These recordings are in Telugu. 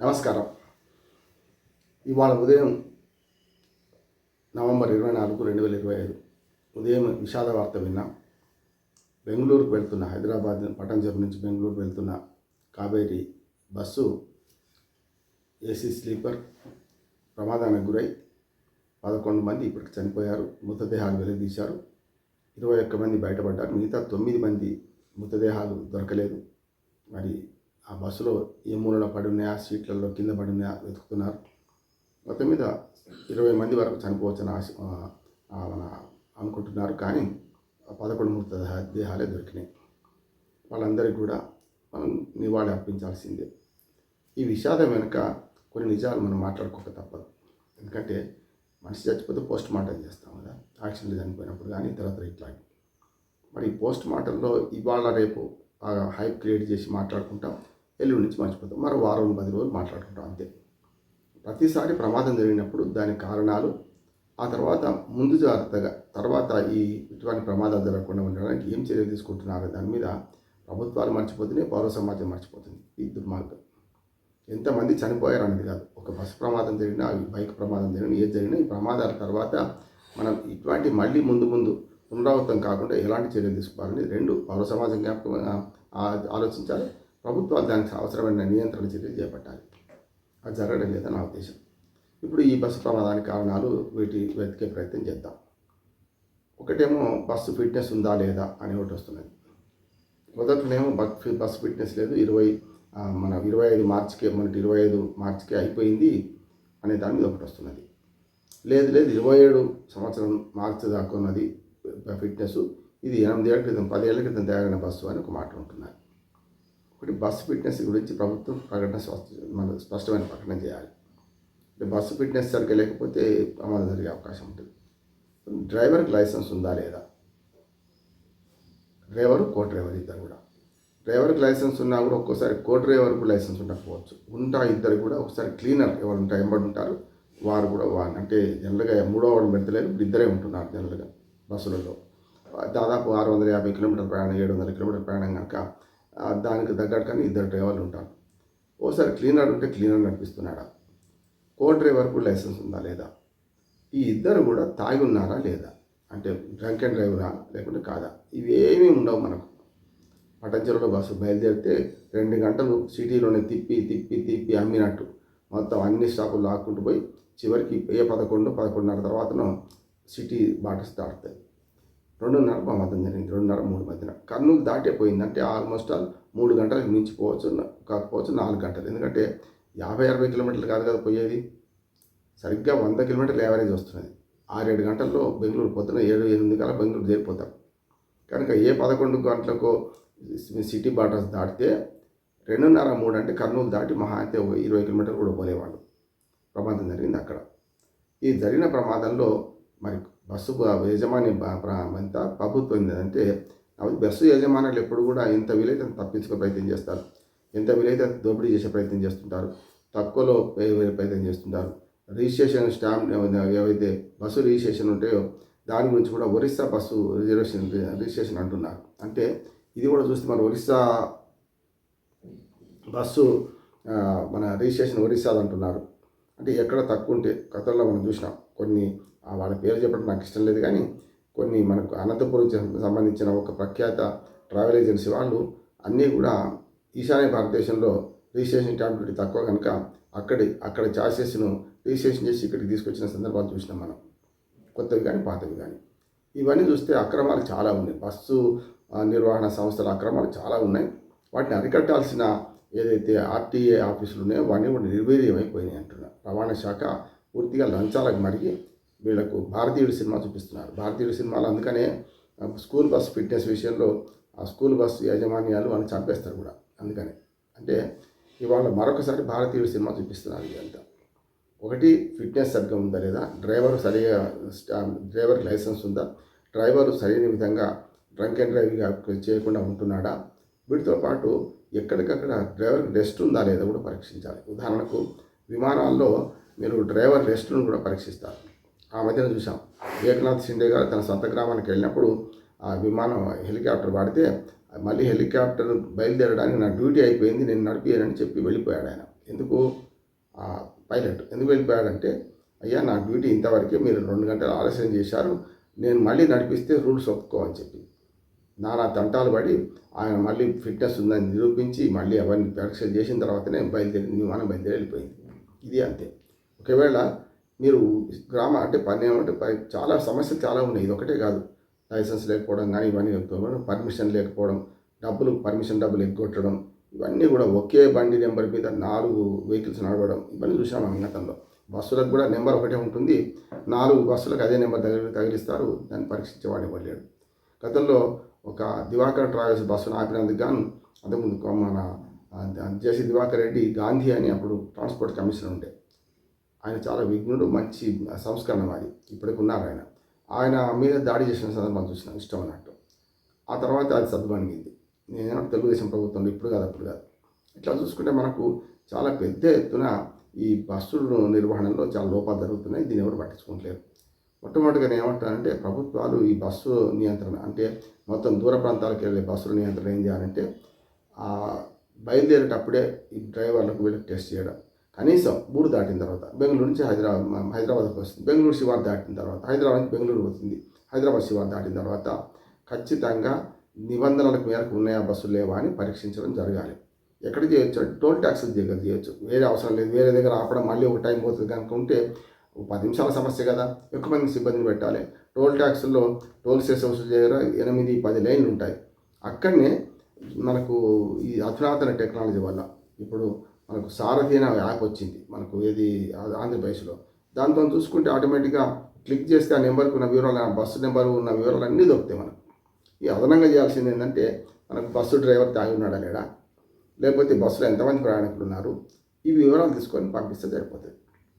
నమస్కారం. ఇవాళ ఉదయం నవంబర్ ఇరవై నాలుగు రెండు వేల ఇరవై ఐదు ఉదయం విషాద వార్త విన్నాం. బెంగళూరుకు వెళ్తున్న హైదరాబాద్ పటంచెరు నుంచి బెంగళూరు వెళ్తున్న కావేరి బస్సు ఏసీ స్లీపర్ ప్రమాదానికి గురై పదకొండు మంది ఇప్పటికి చనిపోయారు. మృతదేహాలు వెలుగుదీశారు ఇరవై ఒక్క మంది బయటపడ్డారు. మిగతా తొమ్మిది మంది మృతదేహాలు దొరకలేదు. మరి ఆ బస్సులో ఏ మూలన పడి ఉన్నాయా సీట్లలో కింద పడి ఉన్నాయా వెతుకుతున్నారు. మొత్తం మీద ఇరవై మంది వరకు చనిపోవచ్చని ఆశ మన అనుకుంటున్నారు. కానీ పదకొండు మృత దేహాలే దొరికినాయి. వాళ్ళందరికీ కూడా మనం నివాళి అర్పించాల్సిందే. ఈ విషాదం వెనుక కొన్ని నిజాలు మనం మాట్లాడుకోక తప్పదు. ఎందుకంటే మనిషి చచ్చిపోతే పోస్ట్ మార్టం చేస్తాం కదా. యాక్సిడెంట్ చనిపోయినప్పుడు కానీ తర్వాత ఇట్లా. మరి ఈ పోస్ట్ మార్టంలో ఇవాళ రేపు బాగా హైప్ క్రియేట్ చేసి మాట్లాడుకుంటాం. ఎల్లుండి నుంచి మర్చిపోతాం. మరో వారం పది రోజులు మాట్లాడుకుంటాం అంతే. ప్రతిసారి ప్రమాదం జరిగినప్పుడు దాని కారణాలు ఆ తర్వాత ముందు జాగ్రత్తగా తర్వాత ఈ ఇటువంటి ప్రమాదాలు జరగకుండా ఉండడానికి ఏం చర్యలు తీసుకుంటున్నారో దాని మీద ప్రభుత్వాలు మర్చిపోతున్నాయి పౌర సమాజం మర్చిపోతుంది. ఈ దుర్మార్గం. ఎంతమంది చనిపోయారు అనేది కాదు. ఒక బస్సు ప్రమాదం జరిగినా బైక్ ప్రమాదం జరిగినా ఏది జరిగినా ఈ ప్రమాదాల తర్వాత మనం ఇటువంటి మళ్ళీ ముందు ముందు పునరావృతం కాకుండా ఎలాంటి చర్యలు తీసుకోవాలని రెండు పౌర సమాజం జ్ఞాపకం ఆలోచించాలి. ప్రభుత్వాలు దానికి అవసరమైన నియంత్రణ చర్యలు చేపట్టాలి. అది జరగడం లేదని నా ఉద్దేశం. ఇప్పుడు ఈ బస్సు ప్రమాదానికి కారణాలు వీటి వెతికే ప్రయత్నం చేద్దాం. ఒకటేమో బస్సు ఫిట్నెస్ ఉందా లేదా అని ఒకటి వస్తున్నది. మొదట్లోనేమో బస్ బస్సు ఫిట్నెస్ లేదు. ఇరవై మన ఇరవై ఐదు మార్చికే మనకి ఇరవై ఐదు మార్చికే అయిపోయింది అనే దాని మీద ఒకటి వస్తున్నది. లేదు లేదు ఇరవై ఏడు సంవత్సరం మార్చి దాకా ఉన్నది ఫిట్నెస్ ఇది ఎనిమిది ఏళ్ళ క్రితం పదేళ్ళ క్రితం తయారైన బస్సు అని ఒక మాట ఉంటున్నారు ఒకటి బస్సు ఫిట్నెస్ గురించి ప్రభుత్వం ప్రకటన స్పష్ట మన స్పష్టమైన ప్రకటన చేయాలి. అంటే బస్సు ఫిట్నెస్ సరిగ్గా లేకపోతే ప్రమాదం జరిగే అవకాశం ఉంటుంది. డ్రైవర్కి లైసెన్స్ ఉందా లేదా? డ్రైవర్ కో డ్రైవర్ ఇద్దరు కూడా. డ్రైవర్కి లైసెన్స్ ఉన్నా కూడా ఒక్కోసారి కో డ్రైవర్కు లైసెన్స్ ఉండకపోవచ్చు. ఉంటా ఇద్దరు కూడా ఒకసారి క్లీనర్ ఎవరు ఉంటారు ఎంబడి ఉంటారు. వారు కూడా వారు అంటే జనరల్గా మూడో వాడు పెడతలేరు. ఇద్దరే ఉంటున్నారు జనరల్గా బస్సులలో. దాదాపు ఆరు వందల యాభై కిలోమీటర్ ప్రయాణం ఏడు వందల కిలోమీటర్ ప్రయాణం కనుక దానికి తగ్గట్టు కానీ ఇద్దరు డ్రైవర్లు ఉంటారు. ఓసారి క్లీనర్ ఉంటే క్లీనర్ నడిపిస్తున్నాడా? కో డ్రైవర్కు లైసెన్స్ ఉందా లేదా? ఈ ఇద్దరు కూడా తాగి ఉన్నారా లేదా? అంటే డ్రంక్ అండ్ డ్రైవరా లేకుంటే కాదా? ఇవేమీ ఉండవు మనకు. పటంచెరులో బస్సు బయలుదేరితే రెండు గంటలు సిటీలోనే తిప్పి తిప్పి తిప్పి అమ్మినట్టు. మొత్తం అన్ని స్టాపులు లాక్కుంటూ పోయి చివరికి ఏ పదకొండు పదకొండున్నర తర్వాతనో సిటీ బాటస్ దాటుతాయి రెండున్నర ప్రమాదం జరిగింది రెండున్నర మూడు మధ్యన కర్నూలు దాటే పోయిందంటే ఆల్మోస్ట్ ఆల్ మూడు గంటలకు మించిపోవచ్చు కాకపోవచ్చు నాలుగు గంటలు. ఎందుకంటే యాభై అరవై కిలోమీటర్లు కాదు కదా పోయేది. సరిగ్గా వంద కిలోమీటర్లు యావరేజ్ వస్తున్నది. ఆరేడు గంటల్లో బెంగళూరు పొద్దున ఏడు ఎనిమిది కల్లా బెంగళూరు చేరిపోతాం కనుక ఏ పదకొండు గంటలకు సిటీ బార్డర్స్ దాటితే రెండున్నర మూడు అంటే కర్నూలు దాటి మహా అయితే ఇరవై కిలోమీటర్లు కూడా పోలేవాళ్ళు. ప్రమాదం జరిగింది అక్కడ. ఈ జరిగిన ప్రమాదంలో మరి బస్సు యజమాని అంతా ప్రభుత్వం ఏంటంటే బస్సు యజమానులు ఎప్పుడు కూడా ఎంత వీలైతే అంత తప్పించుకో ప్రయత్నం చేస్తారు. ఎంత వీలైతే అంత దోపిడీ చేసే ప్రయత్నం చేస్తుంటారు. తక్కువలో ప్రయత్నం చేస్తుంటారు. రిజిస్ట్రేషన్ స్టాంప్ ఏవైతే బస్సు రిజిస్ట్రేషన్ ఉంటాయో దాని గురించి కూడా ఒరిస్సా బస్సు రిజర్వేషన్ రిజిస్ట్రేషన్ అంటున్నారు. అంటే ఇది కూడా చూస్తే మన ఒరిస్సా బస్సు మన రిజిస్ట్రేషన్ ఒరిస్సాది అంటున్నారు. అంటే ఎక్కడ తక్కువ ఉంటే కథల్లో మనం చూసినాం. కొన్ని వాళ్ళ పేరు చెప్పడం నాకు ఇష్టం లేదు కానీ కొన్ని మనకు అనంతపురం సంబంధించిన ఒక ప్రఖ్యాత ట్రావెల్ ఏజెన్సీ వాళ్ళు అన్నీ కూడా ఈశాన్య భారతదేశంలో రిజిస్ట్రేషన్ స్టాంప్ డ్యూటీ తక్కువ కనుక అక్కడి అక్కడ చార్జెస్ను రిజిస్ట్రేషన్ చేసి ఇక్కడికి తీసుకొచ్చిన సందర్భాలు చూసినాం మనం. కొత్తవి కానీ పాతవి కానీ. ఇవన్నీ చూస్తే అక్రమాలు చాలా ఉన్నాయి. బస్సు నిర్వహణ సంస్థల అక్రమాలు చాలా ఉన్నాయి. వాటిని అరికట్టాల్సిన ఏదైతే ఆర్టీఏ ఆఫీసులు ఉన్నాయో వాటిని కూడా నిర్వీర్యం అయిపోయినాయి అంటున్నారు రవాణా శాఖ పూర్తిగా లంచాలకు మరిగి వీళ్ళకు భారతీయుడు సినిమా చూపిస్తున్నారు. భారతీయుడు సినిమాలు అందుకనే స్కూల్ బస్ ఫిట్నెస్ విషయంలో ఆ స్కూల్ బస్ యాజమాన్యాలు అని చంపేస్తారు కూడా అందుకని. అంటే ఇవాళ మరొకసారి భారతీయుడు సినిమా చూపిస్తున్నారు ఇదంతా. ఒకటి ఫిట్నెస్ సరిగ్గా ఉందా లేదా? డ్రైవర్ సరిగా డ్రైవర్ లైసెన్స్ ఉందా? డ్రైవర్ సరైన విధంగా డ్రంక్ అండ్ డ్రైవింగ్ చేయకుండా ఉంటున్నాడా? వీటితో పాటు ఎక్కడికక్కడ డ్రైవర్ రెస్ట్ ఉందా లేదా కూడా పరీక్షించాలి. ఉదాహరణకు విమానాల్లో మీరు డ్రైవర్ రెస్ట్ను కూడా పరీక్షిస్తారు. ఆ మధ్యన చూసాం వివేకనాథ్ షిండే గారు తన సొంత గ్రామానికి వెళ్ళినప్పుడు ఆ విమానం హెలికాప్టర్ వాడితే మళ్ళీ హెలికాప్టర్ బయలుదేరడానికి నా డ్యూటీ అయిపోయింది నేను నడిపియానని చెప్పి వెళ్ళిపోయాడు ఆయన. ఎందుకు? ఆ పైలట్. ఎందుకు వెళ్ళిపోయాడంటే అయ్యా నా డ్యూటీ ఇంతవరకే మీరు రెండు గంటలు ఆలస్యం చేశారు నేను మళ్ళీ నడిపిస్తే రూల్స్ ఒప్పుకోమని చెప్పి. నానా తంటాలు పడి ఆయన మళ్ళీ ఫిట్నెస్ ఉందని నిరూపించి మళ్ళీ అవన్నీ పరీక్ష చేసిన తర్వాతనే బయలుదేరి విమానం బయలుదేరి వెళ్ళిపోయింది. ఇది అంతే. ఒకవేళ మీరు గ్రామ అంటే పని ఏమంటే చాలా సమస్యలు చాలా ఉన్నాయి. ఇది ఒకటే కాదు. లైసెన్స్ లేకపోవడం కానీ ఇవన్నీ పర్మిషన్ లేకపోవడం డబ్బులు పర్మిషన్ డబ్బులు ఎగ్గొట్టడం ఇవన్నీ కూడా ఒకే బండి నెంబర్ మీద నాలుగు వెహికల్స్ నడవడం ఇవన్నీ చూసాం మనం గతంలో. బస్సులకు కూడా నెంబర్ ఒకటే ఉంటుంది. నాలుగు బస్సులకు అదే నెంబర్ తగిలి తగిలిస్తారు. దాన్ని పరీక్షించేవాడు ఇవ్వలేడు గతంలో ఒక దివాకర్ ట్రావెల్స్ బస్సును ఆపినందుకు గాను అంతకుముందు మన జేసి దివాకర్ రెడ్డి గాంధీ అని అప్పుడు ట్రాన్స్పోర్ట్ కమిషనర్ ఉండే. ఆయన చాలా విఘ్నుడు మంచి సంస్కరణ అది. ఇప్పటికి ఉన్నారు ఆయన. ఆయన మీద దాడి చేసిన సందర్భం చూసిన ఇష్టం అన్నట్టు. ఆ తర్వాత అది సద్దుమణిగింది నేను తెలుగుదేశం ప్రభుత్వంలో ఇప్పుడు కాదు అప్పుడు కాదు. ఇట్లా చూసుకుంటే మనకు చాలా పెద్ద ఎత్తున ఈ బస్సుల నిర్వహణలో చాలా లోపాలు జరుగుతున్నాయి. దీన్ని ఎవరు పట్టించుకోవట్లేదు. మొట్టమొదటిగా నేను ఏమంటానంటే ప్రభుత్వాలు ఈ బస్సు నియంత్రణ అంటే మొత్తం దూర ప్రాంతాలకు వెళ్ళే బస్సుల నియంత్రణ ఏం చేయాలంటే బయలుదేరేటప్పుడే ఈ డ్రైవర్లకు వీళ్ళకి టెస్ట్ చేయడం. కనీసం మూడు దాటిన తర్వాత బెంగళూరు నుంచి హైదరాబాద్ హైదరాబాద్కి వస్తుంది. బెంగళూరు శివారు దాటిన తర్వాత హైదరాబాద్ నుంచి బెంగళూరు వస్తుంది. హైదరాబాద్ శివారు దాటిన తర్వాత ఖచ్చితంగా నిబంధనలకు మేరకు ఉన్నాయా బస్సులు లేవా అని పరీక్షించడం జరగాలి. ఎక్కడ చేయొచ్చు? టోల్ ట్యాక్స్ దగ్గర చేయొచ్చు. వేరే అవసరం లేదు. వేరే దగ్గర ఆపడం మళ్ళీ ఒక టైం పోతుంది కనుక ఉంటే పది నిమిషాల సమస్య కదా. ఎక్కువ మంది సిబ్బందిని పెట్టాలి. టోల్ ట్యాక్స్లో టోల్ స్టేషన్ వసూలు దగ్గర ఎనిమిది పది లైన్లు ఉంటాయి. అక్కడనే మనకు ఈ అధునాతన టెక్నాలజీ వల్ల ఇప్పుడు మనకు సారథి అనే యాప్ వచ్చింది. మనకు ఏది ఆంధ్రప్రదేశ్లో. దాంతో చూసుకుంటే ఆటోమేటిక్గా క్లిక్ చేస్తే ఆ నెంబర్కి ఉన్న వివరాలు బస్సు నెంబర్ ఉన్న వివరాలు అన్నీ దొరుకుతాయి మనకు. ఈ అదనంగా చేయాల్సింది ఏంటంటే మనకు బస్సు డ్రైవర్ తాగి ఉన్నాడా లేడా? లేకపోతే బస్సులో ఎంతమంది ప్రయాణికులు ఉన్నారు? ఈ వివరాలు తీసుకొని పంపిస్తే సరిపోతుంది.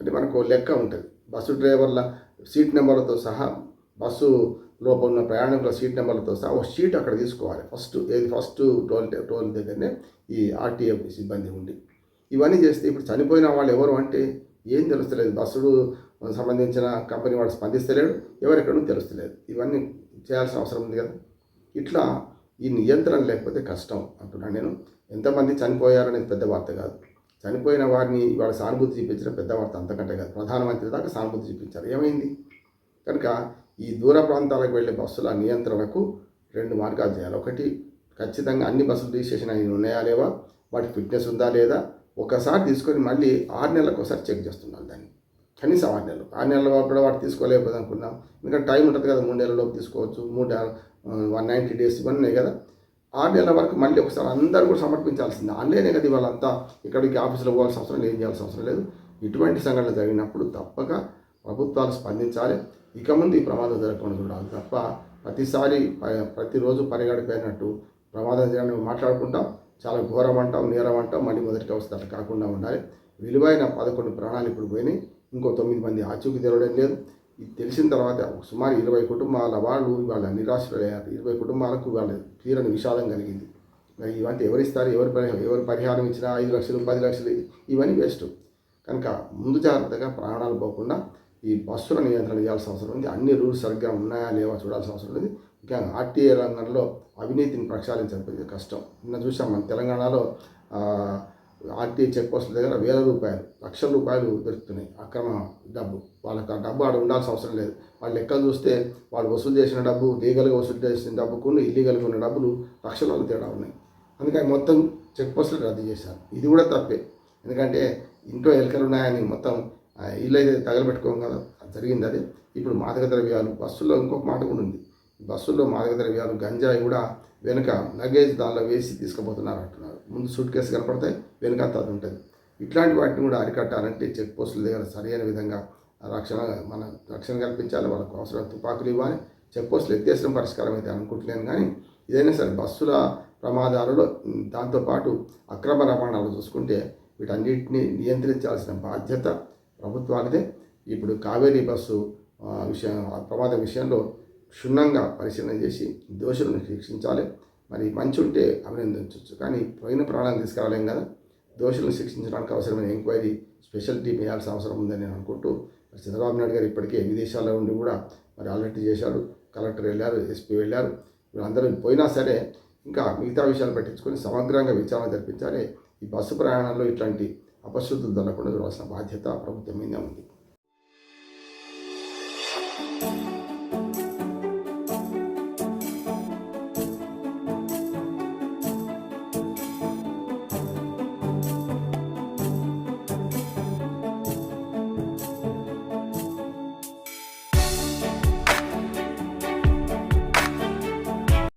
అంటే మనకు లెక్క ఉంటుంది. బస్సు డ్రైవర్ల సీట్ నెంబర్లతో సహా బస్సు లోపల ఉన్న ప్రయాణికుల సీట్ నెంబర్లతో సహా ఒక షీట్ అక్కడ తీసుకోవాలి. ఫస్ట్ ఏది? ఫస్ట్ టోల్ టోల్ దగ్గరనే ఈ ఆర్టీఏ సిబ్బంది ఉండి. ఇవన్నీ చేస్తే ఇప్పుడు చనిపోయిన వాళ్ళు ఎవరు అంటే ఏం తెలుస్తలేదు. బస్సుడు సంబంధించిన కంపెనీ వాడు స్పందిస్తలేడు ఎవరెక్కడో తెలుస్తలేదు. ఇవన్నీ చేయాల్సిన అవసరం ఉంది కదా. ఇట్లా ఈ నియంత్రణ లేకపోతే కష్టం అంటున్నాను నేను. ఎంతమంది చనిపోయారనేది పెద్ద వార్త కాదు. చనిపోయిన వారిని వాళ్ళ సానుభూతి చూపించడం పెద్ద వార్త అంతకంటే కాదు. ప్రధానమంత్రి దాకా సానుభూతి చూపించారు. ఏమైంది? కనుక ఈ దూర ప్రాంతాలకు వెళ్ళే బస్సుల నియంత్రణకు రెండు మార్గాలు చేయాలి. ఒకటి ఖచ్చితంగా అన్ని బస్సులు రిజిస్ట్రేషన్ అయిన ఉన్నాయా లేవా? వాటి ఫిట్నెస్ ఉందా లేదా? ఒకసారి తీసుకొని మళ్ళీ ఆరు నెలలకు ఒకసారి చెక్ చేస్తున్నాను దాన్ని. కనీసం ఆరు నెలలు. ఆరు నెలల కూడా వాటి తీసుకోలేకపోతే అనుకున్నాం ఎందుకంటే టైం ఉంటుంది కదా మూడు నెలలలోపు తీసుకోవచ్చు. మూడు వన్ నైంటీ డేస్ ఇవన్నీ కదా. ఆరు నెలల వరకు మళ్ళీ ఒకసారి అందరూ కూడా సమర్పించాల్సింది. ఆన్లైనే కదా వాళ్ళంతా ఇక్కడికి ఆఫీసులో పోవాల్సిన అవసరం లేదు ఏం చేయాల్సిన అవసరం లేదు. ఇటువంటి సంఘటనలు జరిగినప్పుడు తప్పక ప్రభుత్వాలు స్పందించాలి. ఇక ముందు ఈ ప్రమాదం జరగకుండా చూడాలి తప్ప ప్రతిసారి ప- ప్రతిరోజు పరిగడిపోయినట్టు ప్రమాదం జరిగిన మాట్లాడుకుంటాం. చాలా ఘోరం అంటాం నేరం అంటాం మళ్ళీ మొదటికి వస్తే కాకుండా ఉండాలి. విలువైన పదకొండు ప్రాణాలు ఇప్పుడు పోయినాయి. ఇంకో తొమ్మిది మంది ఆచూకీ తెరవడం లేదు. ఇది తెలిసిన తర్వాత సుమారు ఇరవై కుటుంబాల వాళ్ళు వాళ్ళ నిరాశ్రయ్యారు ఇరవై కుటుంబాలకు వాళ్ళ తీరని విషాదం కలిగింది. మరి ఇవంటే ఎవరిస్తారు? ఎవరు పరిహారం ఎవరు పరిహారం ఇచ్చినా ఐదు లక్షలు పది లక్షలు ఇవన్నీ వేస్ట్. కనుక ముందు జాగ్రత్తగా ప్రాణాలు పోకుండా ఈ బస్సుల నియంత్రణ చేయాల్సిన అవసరం ఉంది. అన్ని రూల్స్ సరిగ్గా ఉన్నాయా లేవా చూడాల్సిన అవసరం ఉంది. ముఖ్యంగా ఆర్టీఏ రంగంలో అవినీతిని ప్రక్షాళించకపోతే కష్టం. నిన్న చూసాం మన తెలంగాణలో ఆర్టీఏ చెక్ పోస్టుల దగ్గర వేల రూపాయలు లక్షల రూపాయలు దొరుకుతున్నాయి అక్రమ డబ్బు. వాళ్ళకి ఆ డబ్బు ఆడ ఉండాల్సిన అవసరం లేదు. వాళ్ళు లెక్కలు చూస్తే వాళ్ళు వసూలు చేసిన డబ్బు లీగల్గా వసూలు చేసిన డబ్బుకు ఇల్లీగల్గా ఉన్న డబ్బులు లక్షలలో తేడా ఉన్నాయి. అందుకని మొత్తం చెక్ పోస్టులు రద్దు చేశారు. ఇది కూడా తప్పే. ఎందుకంటే ఇంట్లో ఎలకలు ఉన్నాయని మొత్తం ఇల్లు అయితే తగలబెట్టుకోం కదా అది జరిగింది అది. ఇప్పుడు మాదక ద్రవ్యాలు బస్సుల్లో ఇంకొక మాట కూడా ఉంది. బస్సుల్లో మాదక ద్రవ్యాలు గంజాయి కూడా వెనుక లగేజ్ దానిలో వేసి తీసుకుపోతున్నారు అంటున్నారు. ముందు సూట్ కేసు కనపడతాయి వెనుక అది ఉంటుంది. ఇట్లాంటి వాటిని కూడా అరికట్టాలంటే చెక్ పోస్టుల దగ్గర సరైన విధంగా రక్షణ మన రక్షణ కల్పించాలి వాళ్ళకు అవసరం తుపాకులు ఇవ్వాలి. చెక్ పోస్టులు ఎత్తేసిన పరిష్కారం అయితే అనుకుంటలేను కానీ ఏదైనా సరే బస్సుల ప్రమాదాలలో దాంతోపాటు అక్రమ రవాణాలు చూసుకుంటే వీటన్నిటిని నియంత్రించాల్సిన బాధ్యత ప్రభుత్వానిదే. ఇప్పుడు కావేరీ బస్సు విషయం ప్రమాద విషయంలో క్షుణ్ణంగా పరిశీలన చేసి దోషులను శిక్షించాలి. మరి మంచి ఉంటే అభినందించవచ్చు. కానీ పోయిన ప్రాణాలు తీసుకురాలేం కదా. దోషులను శిక్షించడానికి అవసరమైన ఎంక్వైరీ స్పెషల్ టీం వేయాల్సిన అవసరం ఉందని నేను అనుకుంటూ మరి చంద్రబాబు నాయుడు గారు ఇప్పటికే విదేశాల్లో ఉండి కూడా మరి అలర్ట్ చేశారు కలెక్టర్ వెళ్ళారు ఎస్పీ వెళ్ళారు. వీళ్ళందరూ పోయినా సరే ఇంకా మిగతా విషయాలు పట్టించుకొని సమగ్రంగా విచారణ జరిపించాలి. ఈ బస్సు ప్రయాణంలో ఇట్లాంటి అపశుద్ధి జరగకుండా చూడాల్సిన బాధ్యత ప్రభుత్వం మీదే ఉంది.